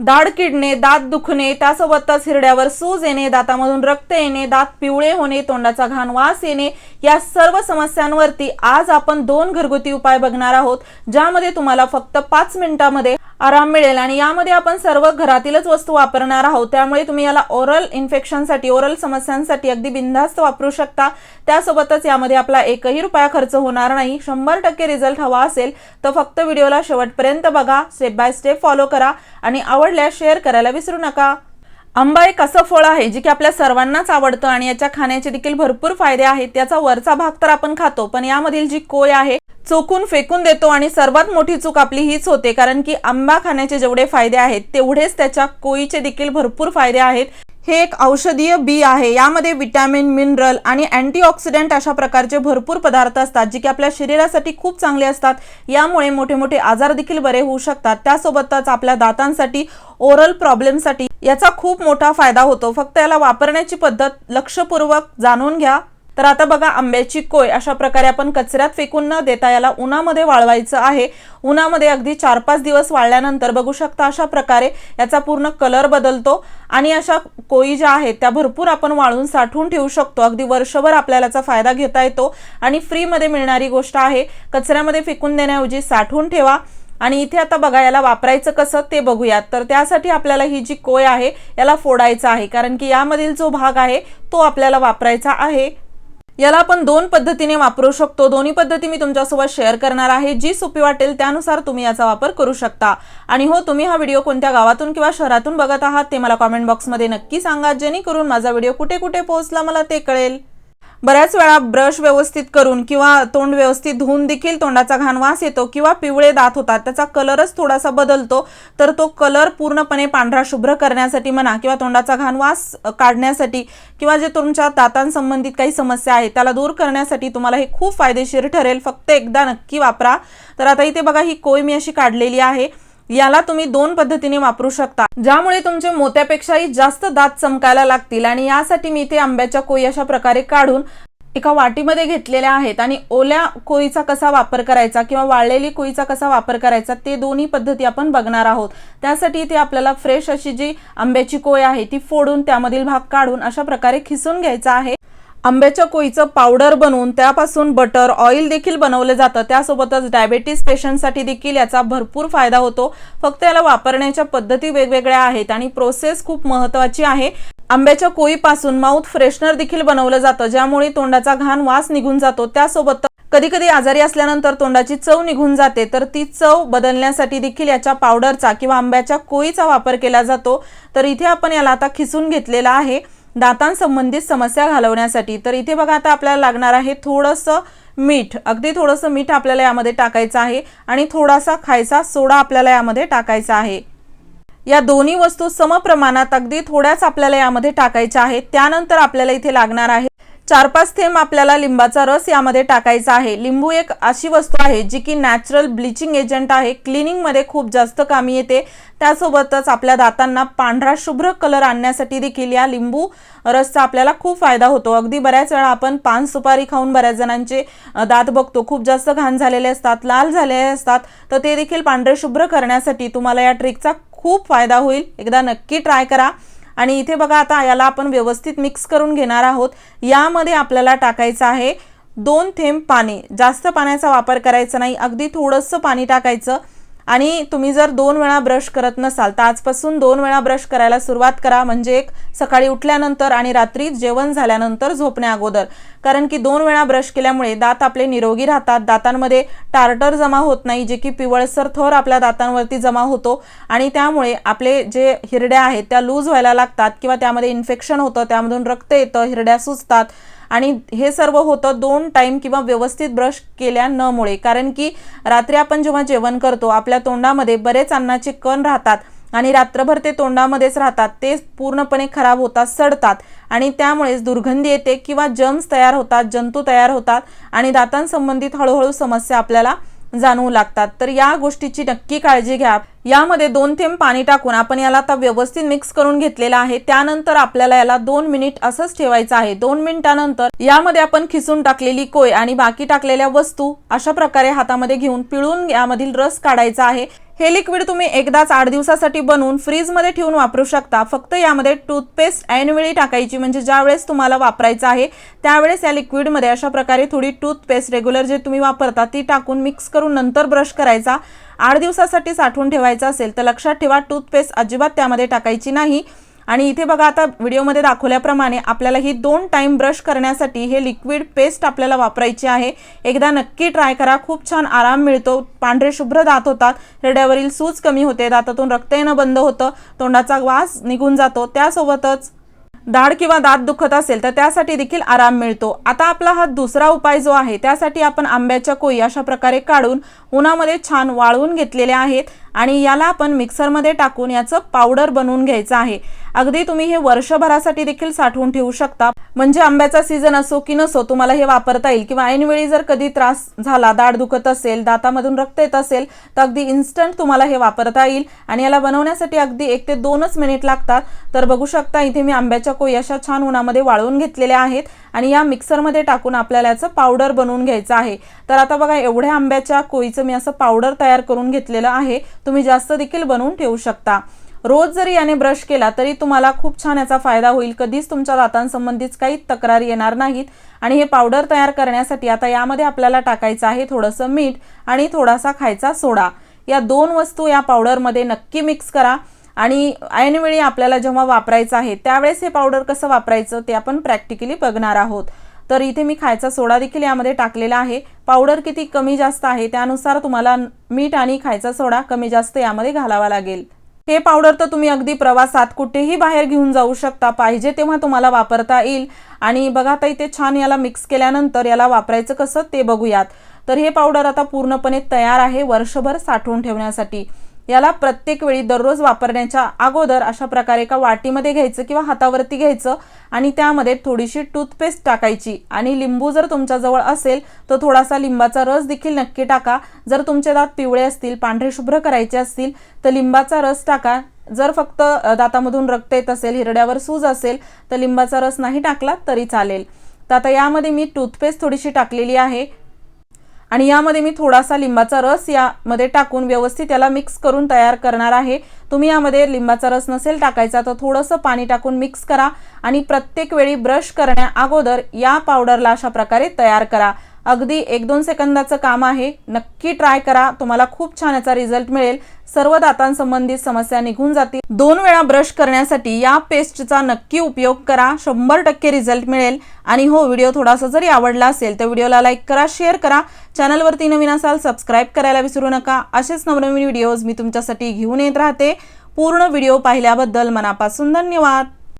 दाढ किडणे दात दुखणे त्यासोबतच हिरड्यावर सूज येणे दातामधून रक्त येणे दात पिवळे होणे तोंडाचा घाण वास येणे या सर्व समस्यांवरती आज आपण दोन घरगुती उपाय बघणार आहोत ज्यामध्ये तुम्हाला फक्त पाच मिनिटांमध्ये आराम मिळेल आणि यामध्ये आपण सर्व घरातीलच वस्तू वापरणार आहोत. त्यामुळे तुम्ही याला ओरल इन्फेक्शनसाठी ओरल समस्यांसाठी अगदी बिनधास्त वापरू शकता. त्यासोबतच यामध्ये आपला एकही रुपया खर्च होणार नाही. शंभर टक्के रिझल्ट हवा असेल तर फक्त व्हिडिओला शेवटपर्यंत बघा स्टेप बाय स्टेप फॉलो करा आणि आवडल्यास शेअर करायला विसरू नका. आंबा एक असं फळ आहे जे की आपल्या सर्वांनाच आवडतं आणि याच्या खाण्याचे देखील भरपूर फायदे आहेत त्याचा वरचा भाग तर आपण खातो पण यामधील जी कोय आहे चोकून फेकून देतो आणि सर्वात मोठी चूक आपली हीच होते कारण की आंबा खाण्याचे जेवढे फायदे आहेत तेवढेच त्याच्या कोयीचे देखील भरपूर फायदे आहेत. हे एक औषधीय बी आहे. यामध्ये विटॅमिन मिनरल आणि अँटीऑक्सिडंट अशा प्रकारचे भरपूर पदार्थ असतात जे की आपल्या शरीरासाठी खूप चांगले असतात. यामुळे मोठे मोठे आजार देखील बरे होऊ शकतात. त्यासोबतच आपल्या दातांसाठी ओरल प्रॉब्लेमसाठी याचा खूप मोठा फायदा होतो. फक्त याला वापरण्याची पद्धत लक्षपूर्वक जाणून घ्या. तर आता बघा आंब्याची कोय अशा प्रकारे आपण कचऱ्यात फेकून न देता याला उन्हामध्ये वाळवायचं आहे. उन्हामध्ये अगदी चार पाच दिवस वाळल्यानंतर बघू शकता अशा प्रकारे याचा पूर्ण कलर बदलतो आणि अशा कोयी ज्या आहेत त्या भरपूर आपण वाळून साठवून ठेवू शकतो. अगदी वर्षभर आपल्याला याचा फायदा घेता येतो आणि फ्रीमध्ये मिळणारी गोष्ट आहे कचऱ्यामध्ये फेकून देण्याऐवजी साठवून ठेवा. आणि इथे आता बघा याला वापरायचं कसं ते बघूयात. तर त्यासाठी आपल्याला ही जी कोय आहे याला फोडायचं आहे. कारण की यामधील जो भाग आहे तो आपल्याला वापरायचा आहे. याला आपण दोन पद्धतीने वापरू शकतो. दोन्ही पद्धती मी तुमच्यासोबत शेअर करणार आहे. जी सोपी वाटेल त्यानुसार तुम्ही याचा वापर करू शकता. आणि हो तुम्ही हा व्हिडिओ कोणत्या गावातून किंवा शहरातून बघत आहात ते मला कॉमेंट बॉक्समध्ये नक्की सांगा. जेणेकरून माझा व्हिडिओ कुठे कुठे पोहोचला मला ते कळेल. बऱ्याच वेळा ब्रश व्यवस्थित करून किंवा तोंड व्यवस्थित धुवून देखील तोंडाचा घाण वास येतो किंवा पिवळे दात होतात. त्याचा कलरच थोडासा बदलतो. तर तो कलर पूर्णपणे पांढरा शुभ्र करण्यासाठी म्हणा किंवा तोंडाचा घाण वास काढण्यासाठी किंवा जे तुमच्या दातांसंबंधित काही समस्या आहेत त्याला दूर करण्यासाठी तुम्हाला हे खूप फायदेशीर ठरेल. फक्त एकदा नक्की वापरा. तर आता इथे बघा ही कोय मी अशी काढलेली आहे. याला तुम्ही दोन पद्धतीने वापरू शकता. ज्यामुळे तुमचे मोत्यापेक्षाही जास्त दात चमकायला लागतील आणि यासाठी मी इथे आंब्याच्या कोई अशा प्रकारे काढून एका वाटीमध्ये घेतलेल्या आहेत आणि ओल्या कोळीचा कसा वापर करायचा किंवा वाळलेली कोळीचा कसा वापर करायचा ते दोन्ही पद्धती आपण बघणार आहोत. त्यासाठी इथे आपल्याला फ्रेश अशी जी आंब्याची कोय आहे ती फोडून त्यामधील भाग काढून अशा प्रकारे खिसून घ्यायचा आहे. आंब्याच्या कोईचं पावडर बनवून त्यापासून बटर ऑइल देखील बनवलं जातं. त्यासोबतच डायबेटीस पेशंटसाठी देखील याचा भरपूर फायदा होतो. फक्त याला वापरण्याच्या पद्धती वेगवेगळ्या आहेत आणि प्रोसेस खूप महत्वाची आहे. आंब्याच्या कोईपासून माउथ फ्रेशनर देखील बनवलं जातं ज्यामुळे तोंडाचा घाण वास निघून जातो. त्यासोबत कधी कधी आजारी असल्यानंतर तोंडाची चव निघून जाते तर ती चव बदलण्यासाठी देखील याच्या पावडरचा किंवा आंब्याच्या कोईचा वापर केला जातो. तर इथे आपण याला आता खिसून घेतलेला आहे. दातांसंबंधित समस्या घालवण्यासाठी. तर इथे बघा आता आपल्याला लागणार आहे थोडंसं मीठ. अगदी थोडंसं मीठ आपल्याला यामध्ये टाकायचं आहे आणि थोडासा खायचा सोडा आपल्याला यामध्ये टाकायचा आहे. या दोन्ही वस्तू समप्रमाणात अगदी थोड्याच आपल्याला यामध्ये टाकायच्या आहेत. त्यानंतर आपल्याला इथे लागणार आहे चार पाच थेंब आपल्याला लिंबाचा रस यामध्ये टाकायचा आहे. लिंबू एक अशी वस्तू आहे जी की नॅचरल ब्लिचिंग एजंट आहे. क्लिनिंगमध्ये खूप जास्त कामी येते. त्यासोबतच आपल्या दातांना पांढरा शुभ्र कलर आणण्यासाठी देखील या लिंबू रसचा आपल्याला खूप फायदा होतो. अगदी बऱ्याच वेळा आपण पान सुपारी खाऊन बऱ्याच जणांचे दात बघतो. खूप जास्त घाण झालेले असतात लाल झालेले असतात. तर ते देखील पांढरे शुभ्र करण्यासाठी तुम्हाला या ट्रिकचा खूप फायदा होईल. एकदा नक्की ट्राय करा. आणि इथे बघा आता याला आपण व्यवस्थित मिक्स करून घेणार आहोत. यामध्ये आपल्याला टाकायचं आहे दोन थेंब पाणी. जास्त पाण्याचा वापर करायचा नाही. अगदी थोडंसं पाणी टाकायचं. आणि तुम्ही जर दोन वेळा ब्रश करत नसाल तर आजपासून दोन वेळा ब्रश करायला सुरुवात करा. म्हणजे एक सकाळी उठल्यानंतर आणि रात्री जेवण झाल्यानंतर झोपण्या अगोदर. कारण की दोन वेळा ब्रश केल्यामुळे दात आपले निरोगी राहतात. दातांमध्ये टार्टर जमा होत नाही जे की पिवळसर थर आपल्या दातांवरती जमा होतो. आणि त्यामुळे आपले जे हिरड्या आहेत त्या लूज व्हायला लागतात किंवा त्यामध्ये इन्फेक्शन होतं त्यामधून रक्त येतं हिरड्या सुचतात आणि हे सर्व होतं दोन टाईम किंवा व्यवस्थित ब्रश केल्या नमुळे कारण की रात्री आपण जेव्हा जेवण करतो आपल्या तोंडामध्ये बरेच अन्नाचे कण राहतात आणि रात्रभर ते तोंडामध्येच राहतात ते पूर्णपणे खराब होतात सडतात आणि त्यामुळेच दुर्गंधी येते किंवा जम्स तयार होतात जंतू तयार होतात आणि दातांसंबंधित हळूहळू समस्या आपल्याला जाणवू लागतात. तर या गोष्टीची नक्की काळजी घ्या. यामध्ये दोन थेंब पाणी टाकून आपण याला आता व्यवस्थित मिक्स करून घेतलेला आहे. त्यानंतर आपल्याला याला दोन मिनिट असंच ठेवायचं आहे. दोन मिनिटानंतर यामध्ये आपण खिसून टाकलेली कोय आणि बाकी टाकलेल्या वस्तू अशा प्रकारे हातामध्ये घेऊन पिळून यामधील रस काढायचा आहे. हे लिक्विड तुम्ही एकदाच आठ दिवसासाठी बनवून फ्रीजमध्ये ठेवून वापरू शकता. फक्त यामध्ये टूथपेस्ट ऐनवेळी टाकायची म्हणजे ज्यावेळेस तुम्हाला वापरायचं आहे त्यावेळेस या लिक्विडमध्ये अशा प्रकारे थोडी टूथपेस्ट रेग्युलर जे तुम्ही वापरता ती टाकून मिक्स करून नंतर ब्रश करायचा. आठ दिवसासाठी साठवून ठेवायचं असेल तर लक्षात ठेवा टूथपेस्ट अजिबात त्यामध्ये टाकायची नाही. आणि इथे बघा आता व्हिडिओमध्ये दाखवल्याप्रमाणे आपल्याला ही दोन टाइम ब्रश करण्यासाठी हे लिक्विड पेस्ट आपल्याला वापरायची आहे. एकदा नक्की ट्राय करा. खूप छान आराम मिळतो. पांढरे शुभ्र दात होतात. हिरड्यावरील सूज कमी होते. दातातून रक्त येणं बंद होतं. तोंडाचा वास निघून जातो. त्यासोबतच दाढ किंवा दात दुखत असेल तर त्यासाठी देखील आराम मिळतो. आता आपला हा दुसरा उपाय जो आहे त्यासाठी आपण आंब्याच्या कोई अशा प्रकारे काढून उन्हामध्ये छान वाळवून घेतलेल्या आहेत. आणि याला आपण मिक्सरमध्ये टाकून याचं पावडर बनवून घ्यायचं आहे. अगदी तुम्ही हे वर्षभरासाठी देखील साठवून ठेवू शकता. म्हणजे आंब्याचा सीझन असो की नसो तुम्हाला हे वापरता येईल. किंवा ऐनवेळी जर कधी त्रास झाला दाढ दुखत असेल दातामधून रक्त येत असेल तर अगदी इन्स्टंट तुम्हाला हे वापरता येईल. आणि याला बनवण्यासाठी अगदी एक ते दोनच मिनिट लागतात. तर बघू शकता इथे मी आंब्याच्या कोय अशा छान उन्हामध्ये वाळवून घेतलेल्या आहेत. आणि या मिक्सरमध्ये टाकून आपल्याला याचं पावडर बनवून घ्यायचं आहे. तर आता बघा एवढ्या आंब्याच्या कोळीचं मी असं पावडर तयार करून घेतलेलं आहे. तुम्ही जास्त देखील बनवून ठेवू शकता. रोज जरी याने ब्रश केला तरी तुम्हाला खूप छान याचा फायदा होईल. कधीच तुमच्या दातांसंबंधीच काही तक्रारी येणार नाहीत. आणि हे पावडर तयार करण्यासाठी आता यामध्ये आपल्याला टाकायचं आहे थोडंसं मीठ आणि थोडासा खायचा सोडा. या दोन वस्तू या पावडरमध्ये नक्की मिक्स करा. आणि ऐनवेळी आपल्याला जेव्हा वापरायचं आहे त्यावेळेस हे पावडर कसं वापरायचं ते आपण प्रॅक्टिकली बघणार आहोत. तर इथे मी खायचा सोडा देखील यामध्ये टाकलेला आहे. पावडर किती कमी जास्त आहे त्यानुसार तुम्हाला मीठ आणि खायचा सोडा कमी जास्त यामध्ये घालावा लागेल. हे पावडर तर तुम्ही अगदी प्रवासात कुठेही बाहेर घेऊन जाऊ शकता पाहिजे तेव्हा तुम्हाला वापरता येईल. आणि बघा आता इथे छान याला मिक्स केल्यानंतर याला वापरायचं कसं ते बघूयात. तर हे पावडर आता पूर्णपणे तयार आहे वर्षभर साठवून ठेवण्यासाठी. याला प्रत्येक वेळी दररोज वापरण्याच्या अगोदर अशा प्रकारे एका वाटीमध्ये घ्यायचं किंवा हातावरती घ्यायचं आणि त्यामध्ये थोडीशी टूथपेस्ट टाकायची. आणि लिंबू जर तुमच्याजवळ असेल तर थोडासा लिंबाचा रस देखील नक्की टाका. जर तुमचे दात पिवळे असतील पांढरे शुभ्र करायचे असतील तर लिंबाचा रस टाका. जर फक्त दातामधून रक्त येत असेल हिरड्यावर सूज असेल तर लिंबाचा रस नाही टाकला तरी चालेल. तर आता यामध्ये मी टूथपेस्ट थोडीशी टाकलेली आहे. आणि यामध्ये मी थोडासा लिंबाचा रस यामध्ये टाकून व्यवस्थित याला मिक्स करून तयार करणार आहे. तुम्ही यामध्ये लिंबाचा रस नसेल टाकायचा तर थोडंसं पाणी टाकून मिक्स करा आणि प्रत्येक वेळी ब्रश करण्या अगोदर या पावडरला अशा प्रकारे तयार करा. अगदी एक दोन सेकंदाचं काम आहे. नक्की ट्राय करा. तुम्हाला खूप छान याचा रिझल्ट मिळेल. सर्व दातांसंबंधित समस्या निघून जातील. दोन वेळा ब्रश करण्यासाठी या पेस्टचा नक्की उपयोग करा. शंभर टक्के रिझल्ट मिळेल. आणि हो व्हिडिओ थोडासा जरी आवडला असेल तर व्हिडिओला लाईक करा शेअर करा. चॅनलवरती नवीन असाल सबस्क्राईब करायला विसरू नका. असेच नवनवीन व्हिडिओज मी तुमच्यासाठी घेऊन येत राहते. पूर्ण व्हिडिओ पाहिल्याबद्दल मनापासून धन्यवाद.